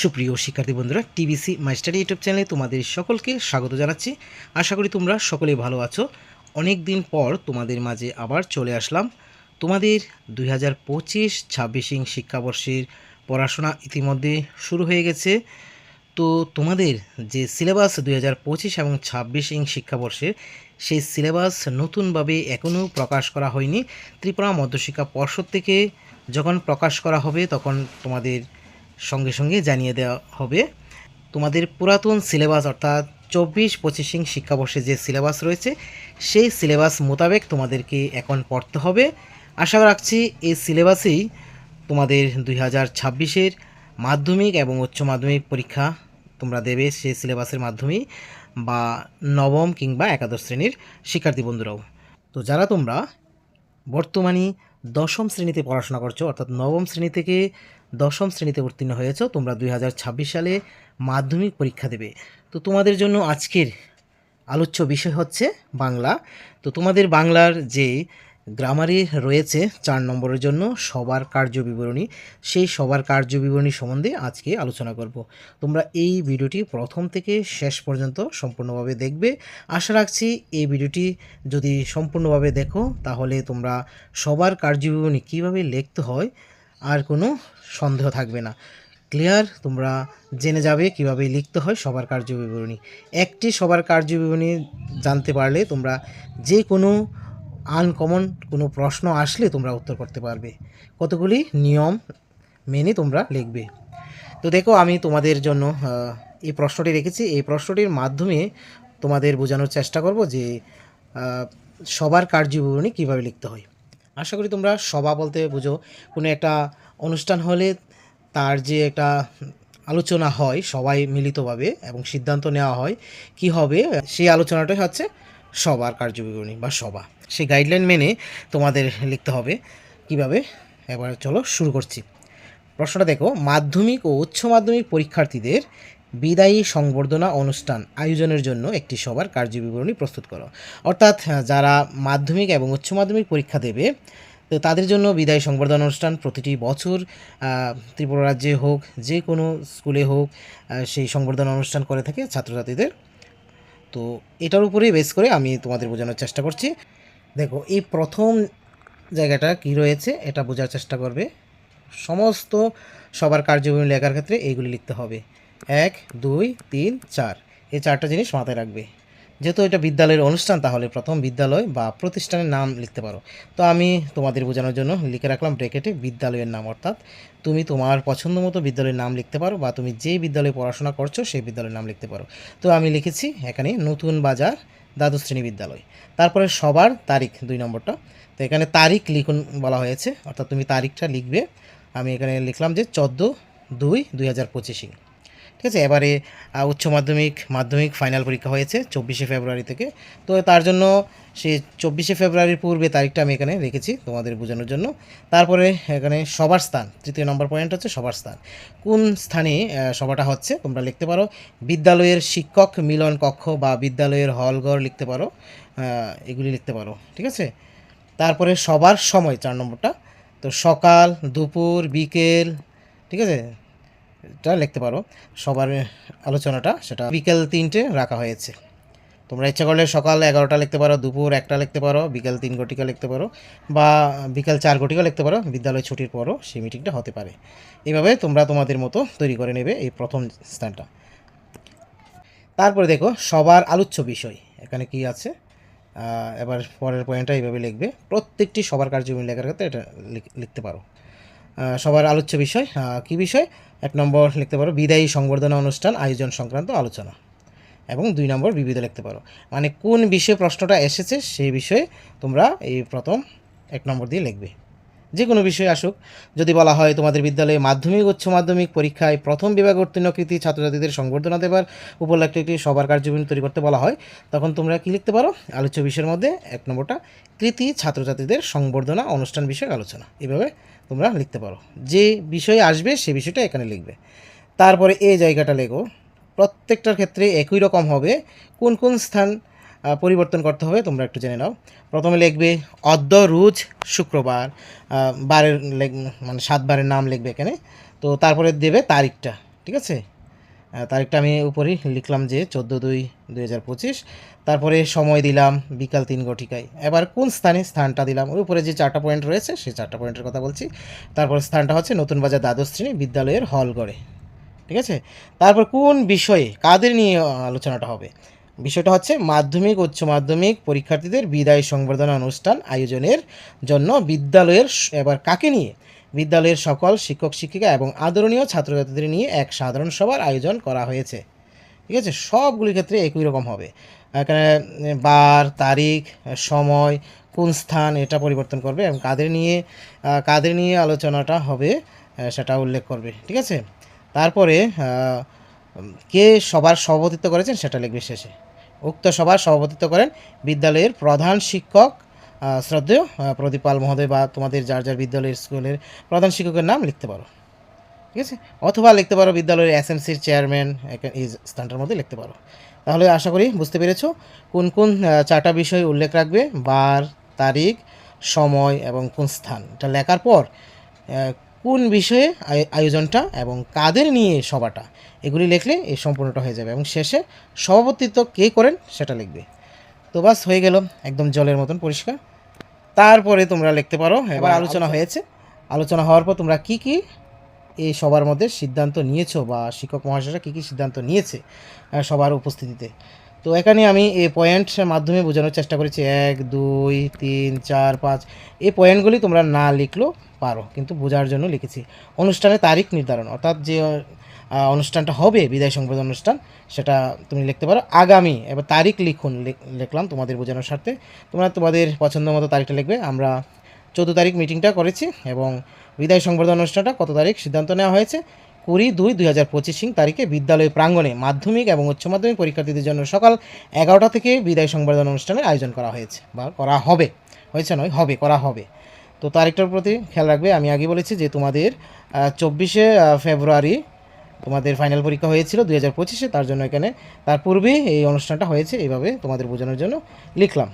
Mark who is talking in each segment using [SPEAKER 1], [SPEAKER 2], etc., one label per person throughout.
[SPEAKER 1] সুপ্রিয় শিক্ষার্থী বন্ধুরা টিবিসি স্টাডি ইউটিউব চ্যানেলে তোমাদের সকলকে স্বাগত জানাচ্ছি আশা করি তোমরা সকলে ভালো আছো অনেক দিন পর তোমাদের মাঝে আবার চলে আসলাম তোমাদের দুই হাজার পঁচিশ ছাব্বিশিং শিক্ষাবর্ষের পড়াশোনা ইতিমধ্যে শুরু হয়ে গেছে তো তোমাদের যে সিলেবাস দুই হাজার পঁচিশ এবং ইং শিক্ষাবর্ষের সেই সিলেবাস নতুনভাবে এখনও প্রকাশ করা হয়নি ত্রিপুরা মধ্যশিক্ষা পর্ষদ থেকে যখন প্রকাশ করা হবে তখন তোমাদের সঙ্গে সঙ্গে জানিয়ে দেওয়া হবে তোমাদের পুরাতন সিলেবাস অর্থাৎ চব্বিশ পঁচিশিং শিক্ষাবর্ষে যে সিলেবাস রয়েছে সেই সিলেবাস মোতাবেক তোমাদেরকে এখন পড়তে হবে আশা রাখছি এই সিলেবাসেই তোমাদের দুই হাজার ছাব্বিশের মাধ্যমিক এবং উচ্চ মাধ্যমিক পরীক্ষা তোমরা দেবে সেই সিলেবাসের মাধ্যমেই বা নবম কিংবা একাদশ শ্রেণীর শিক্ষার্থী বন্ধুরাও তো যারা তোমরা বর্তমানে দশম শ্রেণীতে পড়াশোনা করছো অর্থাৎ নবম শ্রেণী থেকে দশম শ্রেণীতে উত্তীর্ণ হয়েছ তোমরা দুই সালে মাধ্যমিক পরীক্ষা দেবে তো তোমাদের জন্য আজকের আলোচ্য বিষয় হচ্ছে বাংলা তো তোমাদের বাংলার যে গ্রামারে রয়েছে চার নম্বরের জন্য সবার কার্য বিবরণী সেই সবার কার্য বিবরণী সম্বন্ধে আজকে আলোচনা করব তোমরা এই ভিডিওটি প্রথম থেকে শেষ পর্যন্ত সম্পূর্ণভাবে দেখবে আশা রাখছি এই ভিডিওটি যদি সম্পূর্ণভাবে দেখো তাহলে তোমরা সবার কার্য বিবরণী কীভাবে লিখতে হয় আর কোনো সন্দেহ থাকবে না ক্লিয়ার তোমরা জেনে যাবে কিভাবে লিখতে হয় সবার কার্যবিবরণী একটি সবার বিবরণী জানতে পারলে তোমরা যে কোনো আনকমন কোনো প্রশ্ন আসলে তোমরা উত্তর করতে পারবে কতগুলি নিয়ম মেনে তোমরা লিখবে তো দেখো আমি তোমাদের জন্য এই প্রশ্নটি রেখেছি এই প্রশ্নটির মাধ্যমে তোমাদের বোঝানোর চেষ্টা করব যে সবার কার্যবিবরণী কীভাবে লিখতে হয় আশা করি তোমরা সভা বলতে বুঝো কোনো একটা অনুষ্ঠান হলে তার যে একটা আলোচনা হয় সবাই মিলিতভাবে এবং সিদ্ধান্ত নেওয়া হয় কি হবে সেই আলোচনাটাই হচ্ছে সবার কার্যবিবরণী বা সভা সেই গাইডলাইন মেনে তোমাদের লিখতে হবে কিভাবে এবার চলো শুরু করছি প্রশ্নটা দেখো মাধ্যমিক ও উচ্চ মাধ্যমিক পরীক্ষার্থীদের বিদায়ী সংবর্ধনা অনুষ্ঠান আয়োজনের জন্য একটি সবার কার্যবিবরণী প্রস্তুত করো অর্থাৎ যারা মাধ্যমিক এবং উচ্চ মাধ্যমিক পরীক্ষা দেবে তো তাদের জন্য বিদায় সংবর্ধনা অনুষ্ঠান প্রতিটি বছর ত্রিপুরা রাজ্যে হোক যে কোনো স্কুলে হোক সেই সংবর্ধনা অনুষ্ঠান করে থাকে ছাত্রছাত্রীদের তো এটার উপরেই বেস করে আমি তোমাদের বোঝানোর চেষ্টা করছি দেখো এই প্রথম জায়গাটা কি রয়েছে এটা বোঝার চেষ্টা করবে সমস্ত সবার কার্যবিবরণী লেখার ক্ষেত্রে এইগুলি লিখতে হবে এক দুই তিন চার এই চারটা জিনিস মাথায় রাখবে যেহেতু এটা বিদ্যালয়ের অনুষ্ঠান তাহলে প্রথম বিদ্যালয় বা প্রতিষ্ঠানের নাম লিখতে পারো তো আমি তোমাদের বোঝানোর জন্য লিখে রাখলাম ব্রেকেটে বিদ্যালয়ের নাম অর্থাৎ তুমি তোমার পছন্দ মতো বিদ্যালয়ের নাম লিখতে পারো বা তুমি যে বিদ্যালয়ে পড়াশোনা করছো সেই বিদ্যালয়ের নাম লিখতে পারো তো আমি লিখেছি এখানে নতুন বাজার দ্বাদশ শ্রেণী বিদ্যালয় তারপরে সবার তারিখ দুই নম্বরটা তো এখানে তারিখ লিখুন বলা হয়েছে অর্থাৎ তুমি তারিখটা লিখবে আমি এখানে লিখলাম যে চোদ্দো দুই দুই হাজার পঁচিশে ঠিক আছে এবারে উচ্চ মাধ্যমিক মাধ্যমিক ফাইনাল পরীক্ষা হয়েছে চব্বিশে ফেব্রুয়ারি থেকে তো তার জন্য সেই চব্বিশে ফেব্রুয়ারির পূর্বে তারিখটা আমি এখানে রেখেছি তোমাদের বোঝানোর জন্য তারপরে এখানে সবার স্থান তৃতীয় নম্বর পয়েন্ট হচ্ছে সবার স্থান কোন স্থানে সভাটা হচ্ছে তোমরা লিখতে পারো বিদ্যালয়ের শিক্ষক মিলন কক্ষ বা বিদ্যালয়ের হলঘর লিখতে পারো এগুলি লিখতে পারো ঠিক আছে তারপরে সবার সময় চার নম্বরটা তো সকাল দুপুর বিকেল ঠিক আছে টা লিখতে পারো সবার আলোচনাটা সেটা বিকেল তিনটে রাখা হয়েছে তোমরা ইচ্ছা করলে সকাল এগারোটা লিখতে পারো দুপুর একটা লিখতে পারো বিকেল তিন ঘটিকা লিখতে পারো বা বিকেল চার ঘটিকা লিখতে পারো বিদ্যালয় ছুটির পরও সেই মিটিংটা হতে পারে এইভাবে তোমরা তোমাদের মতো তৈরি করে নেবে এই প্রথম স্থানটা তারপরে দেখো সবার আলোচ্য বিষয় এখানে কি আছে এবার পরের পয়েন্টটা এইভাবে লিখবে প্রত্যেকটি সবার কার্যক্রম লেখার ক্ষেত্রে এটা লিখতে পারো সবার আলোচ্য বিষয় কি বিষয় এক নম্বর লিখতে পারো বিদায়ী সংবর্ধনা অনুষ্ঠান আয়োজন সংক্রান্ত আলোচনা এবং দুই নম্বর বিবিধ লিখতে পারো মানে কোন বিষয়ে প্রশ্নটা এসেছে সেই বিষয়ে তোমরা এই প্রথম এক নম্বর দিয়ে লিখবে যে কোনো বিষয় আসুক যদি বলা হয় তোমাদের বিদ্যালয়ে মাধ্যমিক উচ্চ মাধ্যমিক পরীক্ষায় প্রথম বিভাগ উত্তীর্ণকৃতি ছাত্রছাত্রীদের সংবর্ধনা দেবার উপলক্ষে একটি সবার কার্যবিন তৈরি করতে বলা হয় তখন তোমরা কি লিখতে পারো আলোচ্য বিষয়ের মধ্যে এক নম্বরটা কৃতি ছাত্রছাত্রীদের সংবর্ধনা অনুষ্ঠান বিষয়ক আলোচনা এভাবে তোমরা লিখতে পারো যে বিষয়ে আসবে সে বিষয়টা এখানে লিখবে তারপরে এই জায়গাটা লেখো প্রত্যেকটার ক্ষেত্রে একই রকম হবে কোন কোন স্থান পরিবর্তন করতে হবে তোমরা একটু জেনে নাও প্রথমে লিখবে অদ্য রুজ শুক্রবার বারের মানে সাতবারের নাম লিখবে এখানে তো তারপরে দেবে তারিখটা ঠিক আছে তারিখটা আমি উপরেই লিখলাম যে চোদ্দো দুই দুই হাজার পঁচিশ তারপরে সময় দিলাম বিকাল তিন ঘটিকায় এবার কোন স্থানে স্থানটা দিলাম ওর উপরে যে চারটা পয়েন্ট রয়েছে সেই চারটা পয়েন্টের কথা বলছি তারপরে স্থানটা হচ্ছে নতুন বাজার দ্বাদশ শ্রেণী বিদ্যালয়ের হল ঠিক আছে তারপর কোন বিষয়ে কাদের নিয়ে আলোচনাটা হবে বিষয়টা হচ্ছে মাধ্যমিক উচ্চ মাধ্যমিক পরীক্ষার্থীদের বিদায় সংবর্ধনা অনুষ্ঠান আয়োজনের জন্য বিদ্যালয়ের এবার কাকে নিয়ে বিদ্যালয়ের সকল শিক্ষক শিক্ষিকা এবং আদরণীয় ছাত্রছাত্রীদের নিয়ে এক সাধারণ সভার আয়োজন করা হয়েছে ঠিক আছে সবগুলি ক্ষেত্রে একই রকম হবে এখানে বার তারিখ সময় কোন স্থান এটা পরিবর্তন করবে এবং কাদের নিয়ে কাদের নিয়ে আলোচনাটা হবে সেটা উল্লেখ করবে ঠিক আছে তারপরে কে সবার সভাপতিত্ব করেছেন সেটা লিখবে শেষে উক্ত সভায় সভাপতিত্ব করেন বিদ্যালয়ের প্রধান শিক্ষক শ্রদ্ধেয় প্রদীপাল মহোদয় বা তোমাদের যার যার বিদ্যালয়ের স্কুলের প্রধান শিক্ষকের নাম লিখতে পারো ঠিক আছে অথবা লিখতে পারো বিদ্যালয়ের এসএমসির চেয়ারম্যান এই স্থানটার মধ্যে লিখতে পারো তাহলে আশা করি বুঝতে পেরেছ কোন কোন চারটা বিষয় উল্লেখ রাখবে বার তারিখ সময় এবং কোন স্থান এটা লেখার পর কোন বিষয়ে আয়োজনটা এবং কাদের নিয়ে সভাটা এগুলি লিখলে এই সম্পূর্ণটা হয়ে যাবে এবং শেষে সভাপতিত্ব কে করেন সেটা লিখবে তো বাস হয়ে গেল একদম জলের মতন পরিষ্কার তারপরে তোমরা লিখতে পারো এবার আলোচনা হয়েছে আলোচনা হওয়ার পর তোমরা কি কি এই সবার মধ্যে সিদ্ধান্ত নিয়েছো বা শিক্ষক মহাশয়রা কী কী সিদ্ধান্ত নিয়েছে সবার উপস্থিতিতে তো এখানে আমি এই পয়েন্ট মাধ্যমে বোঝানোর চেষ্টা করেছি এক দুই তিন চার পাঁচ এই পয়েন্টগুলি তোমরা না লিখলেও পারো কিন্তু বোঝার জন্য লিখেছি অনুষ্ঠানের তারিখ নির্ধারণ অর্থাৎ যে অনুষ্ঠানটা হবে বিদায় সংবাদ অনুষ্ঠান সেটা তুমি লিখতে পারো আগামী এবার তারিখ লিখুন লিখলাম তোমাদের বোঝানোর স্বার্থে তোমরা তোমাদের পছন্দ মতো তারিখটা লিখবে আমরা চোদ্দো তারিখ মিটিংটা করেছি এবং বিদায় সংবর্ধনা অনুষ্ঠানটা কত তারিখ সিদ্ধান্ত নেওয়া হয়েছে কুড়ি দুই দুই হাজার পঁচিশ তারিখে বিদ্যালয় প্রাঙ্গণে মাধ্যমিক এবং উচ্চ মাধ্যমিক পরীক্ষার্থীদের জন্য সকাল এগারোটা থেকে বিদায় সংবর্ধনা অনুষ্ঠানের আয়োজন করা হয়েছে বা করা হবে হয়েছে নয় হবে করা হবে তো তারিখটার প্রতি খেয়াল রাখবে আমি আগে বলেছি যে তোমাদের চব্বিশে ফেব্রুয়ারি তোমাদের ফাইনাল পরীক্ষা হয়েছিল দুই হাজার পঁচিশে তার জন্য এখানে তার পূর্বেই এই অনুষ্ঠানটা হয়েছে এইভাবে তোমাদের বোঝানোর জন্য লিখলাম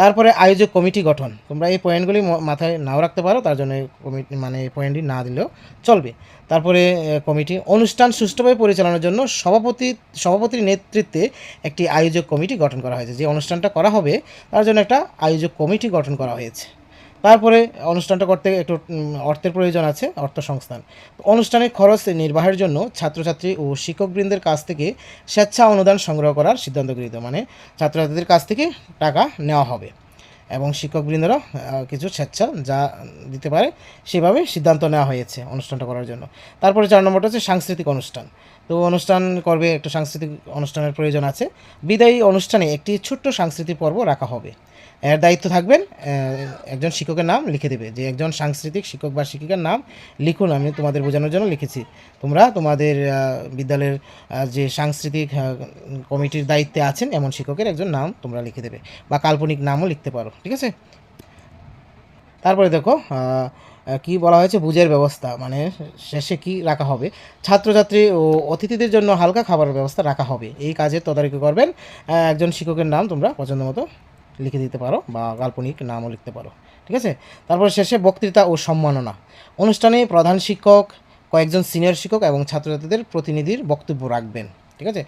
[SPEAKER 1] তারপরে আয়োজক কমিটি গঠন তোমরা এই পয়েন্টগুলি মাথায় নাও রাখতে পারো তার জন্য কমিটি মানে এই পয়েন্টটি না দিলেও চলবে তারপরে কমিটি অনুষ্ঠান সুষ্ঠুভাবে পরিচালনার জন্য সভাপতি সভাপতির নেতৃত্বে একটি আয়োজক কমিটি গঠন করা হয়েছে যে অনুষ্ঠানটা করা হবে তার জন্য একটা আয়োজক কমিটি গঠন করা হয়েছে তারপরে অনুষ্ঠানটা করতে একটু অর্থের প্রয়োজন আছে অর্থ সংস্থান অনুষ্ঠানের খরচ নির্বাহের জন্য ছাত্রছাত্রী ও শিক্ষকবৃন্দের কাছ থেকে স্বেচ্ছা অনুদান সংগ্রহ করার সিদ্ধান্ত গৃহীত মানে ছাত্রছাত্রীদের কাছ থেকে টাকা নেওয়া হবে এবং শিক্ষকবৃন্দরও কিছু স্বেচ্ছা যা দিতে পারে সেভাবে সিদ্ধান্ত নেওয়া হয়েছে অনুষ্ঠানটা করার জন্য তারপরে চার নম্বরটা হচ্ছে সাংস্কৃতিক অনুষ্ঠান তো অনুষ্ঠান করবে একটু সাংস্কৃতিক অনুষ্ঠানের প্রয়োজন আছে বিদায়ী অনুষ্ঠানে একটি ছোট্ট সাংস্কৃতিক পর্ব রাখা হবে এর দায়িত্ব থাকবেন একজন শিক্ষকের নাম লিখে দেবে যে একজন সাংস্কৃতিক শিক্ষক বা শিক্ষিকার নাম লিখুন আমি তোমাদের বোঝানোর জন্য লিখেছি তোমরা তোমাদের বিদ্যালয়ের যে সাংস্কৃতিক কমিটির দায়িত্বে আছেন এমন শিক্ষকের একজন নাম তোমরা লিখে দেবে বা কাল্পনিক নামও লিখতে পারো ঠিক আছে তারপরে দেখো কি বলা হয়েছে বুঝের ব্যবস্থা মানে শেষে কি রাখা হবে ছাত্রছাত্রী ও অতিথিদের জন্য হালকা খাবারের ব্যবস্থা রাখা হবে এই কাজের তদারকি করবেন একজন শিক্ষকের নাম তোমরা পছন্দ মতো লিখে দিতে পারো বা কাল্পনিক নামও লিখতে পারো ঠিক আছে তারপর শেষে বক্তৃতা ও সম্মাননা অনুষ্ঠানে প্রধান শিক্ষক কয়েকজন সিনিয়র শিক্ষক এবং ছাত্রছাত্রীদের প্রতিনিধির বক্তব্য রাখবেন ঠিক আছে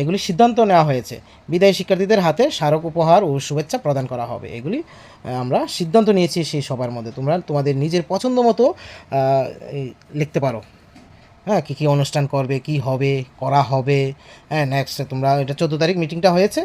[SPEAKER 1] এগুলি সিদ্ধান্ত নেওয়া হয়েছে বিদায়ী শিক্ষার্থীদের হাতে স্মারক উপহার ও শুভেচ্ছা প্রদান করা হবে এগুলি আমরা সিদ্ধান্ত নিয়েছি সেই সবার মধ্যে তোমরা তোমাদের নিজের পছন্দ মতো লিখতে পারো হ্যাঁ কী কী অনুষ্ঠান করবে কি হবে করা হবে হ্যাঁ নেক্সট তোমরা এটা চোদ্দো তারিখ মিটিংটা হয়েছে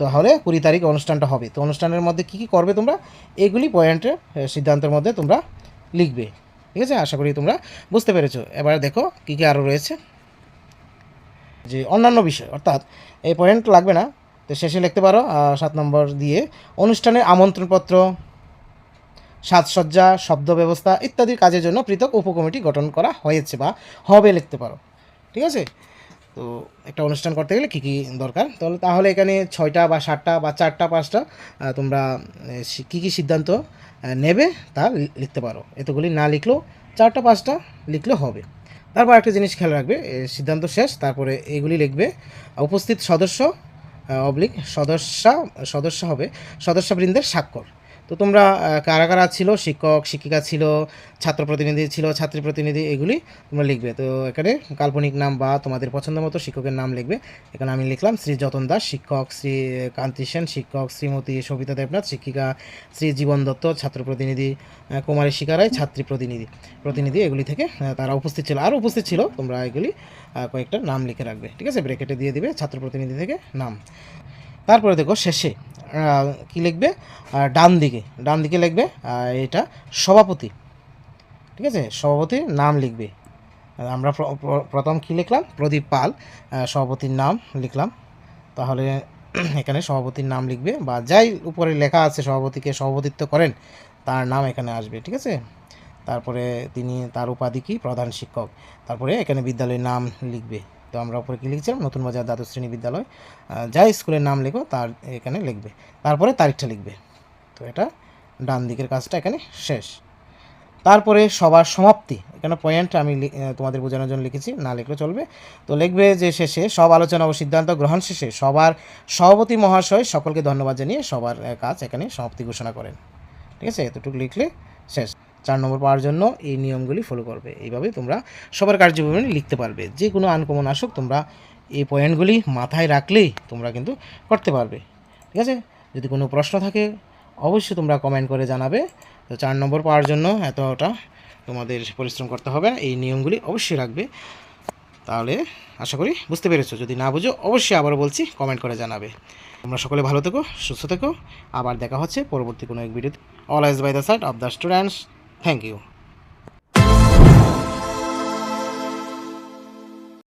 [SPEAKER 1] তাহলে কুড়ি তারিখ অনুষ্ঠানটা হবে তো অনুষ্ঠানের মধ্যে কী কী করবে তোমরা এগুলি পয়েন্টের সিদ্ধান্তের মধ্যে তোমরা লিখবে ঠিক আছে আশা করি তোমরা বুঝতে পেরেছো এবার দেখো কী কী আরও রয়েছে যে অন্যান্য বিষয় অর্থাৎ এই পয়েন্ট লাগবে না তো শেষে লিখতে পারো সাত নম্বর দিয়ে অনুষ্ঠানের আমন্ত্রণপত্র সাজসজ্জা শব্দ ব্যবস্থা ইত্যাদির কাজের জন্য পৃথক উপকমিটি গঠন করা হয়েছে বা হবে লিখতে পারো ঠিক আছে তো একটা অনুষ্ঠান করতে গেলে কী কী দরকার তাহলে তাহলে এখানে ছয়টা বা সাতটা বা চারটা পাঁচটা তোমরা কী কী সিদ্ধান্ত নেবে তা লিখতে পারো এতগুলি না লিখলেও চারটা পাঁচটা লিখলে হবে তারপর একটা জিনিস খেয়াল রাখবে সিদ্ধান্ত শেষ তারপরে এগুলি লিখবে উপস্থিত সদস্য অবলিক সদস্যা সদস্য হবে সদস্যবৃন্দের স্বাক্ষর তো তোমরা কারা কারা ছিল শিক্ষক শিক্ষিকা ছিল ছাত্র প্রতিনিধি ছিল ছাত্রী প্রতিনিধি এগুলি তোমরা লিখবে তো এখানে কাল্পনিক নাম বা তোমাদের পছন্দ মতো শিক্ষকের নাম লিখবে এখানে আমি লিখলাম শ্রী যতন দাস শিক্ষক শ্রী কান্তি সেন শিক্ষক শ্রীমতী সবিতা দেবনাথ শিক্ষিকা শ্রী জীবন দত্ত ছাত্র প্রতিনিধি কুমারী শিকারায় ছাত্রী প্রতিনিধি প্রতিনিধি এগুলি থেকে তারা উপস্থিত ছিল আরও উপস্থিত ছিল তোমরা এগুলি কয়েকটা নাম লিখে রাখবে ঠিক আছে ব্রেকেটে দিয়ে দিবে ছাত্র প্রতিনিধি থেকে নাম তারপরে দেখো শেষে কি লিখবে ডান দিকে ডান দিকে লিখবে এটা সভাপতি ঠিক আছে সভাপতির নাম লিখবে আমরা প্রথম কী লিখলাম প্রদীপ পাল সভাপতির নাম লিখলাম তাহলে এখানে সভাপতির নাম লিখবে বা যাই উপরে লেখা আছে সভাপতিকে সভাপতিত্ব করেন তার নাম এখানে আসবে ঠিক আছে তারপরে তিনি তার উপাধি কি প্রধান শিক্ষক তারপরে এখানে বিদ্যালয়ের নাম লিখবে তো আমরা উপরে কী লিখছিলাম নতুন বাজার দ্বাদশ শ্রেণী বিদ্যালয় যা স্কুলের নাম লেখো তার এখানে লিখবে তারপরে তারিখটা লিখবে তো এটা ডান দিকের কাজটা এখানে শেষ তারপরে সবার সমাপ্তি এখানে পয়েন্ট আমি তোমাদের বোঝানোর জন্য লিখেছি না লিখলে চলবে তো লিখবে যে শেষে সব আলোচনা ও সিদ্ধান্ত গ্রহণ শেষে সবার সভাপতি মহাশয় সকলকে ধন্যবাদ জানিয়ে সবার কাজ এখানে সমাপ্তি ঘোষণা করেন ঠিক আছে এতটুকু লিখলে শেষ চার নম্বর পাওয়ার জন্য এই নিয়মগুলি ফলো করবে এইভাবে তোমরা সবার কার্যবিবরণী লিখতে পারবে যে কোনো আনকমন আসুক তোমরা এই পয়েন্টগুলি মাথায় রাখলেই তোমরা কিন্তু করতে পারবে ঠিক আছে যদি কোনো প্রশ্ন থাকে অবশ্যই তোমরা কমেন্ট করে জানাবে তো চার নম্বর পাওয়ার জন্য এতটা তোমাদের পরিশ্রম করতে হবে এই নিয়মগুলি অবশ্যই রাখবে তাহলে আশা করি বুঝতে পেরেছো যদি না বুঝো অবশ্যই আবার বলছি কমেন্ট করে জানাবে তোমরা সকলে ভালো থেকো সুস্থ থেকো আবার দেখা হচ্ছে পরবর্তী কোনো এক ভিডিওতে always by the side of the students thank you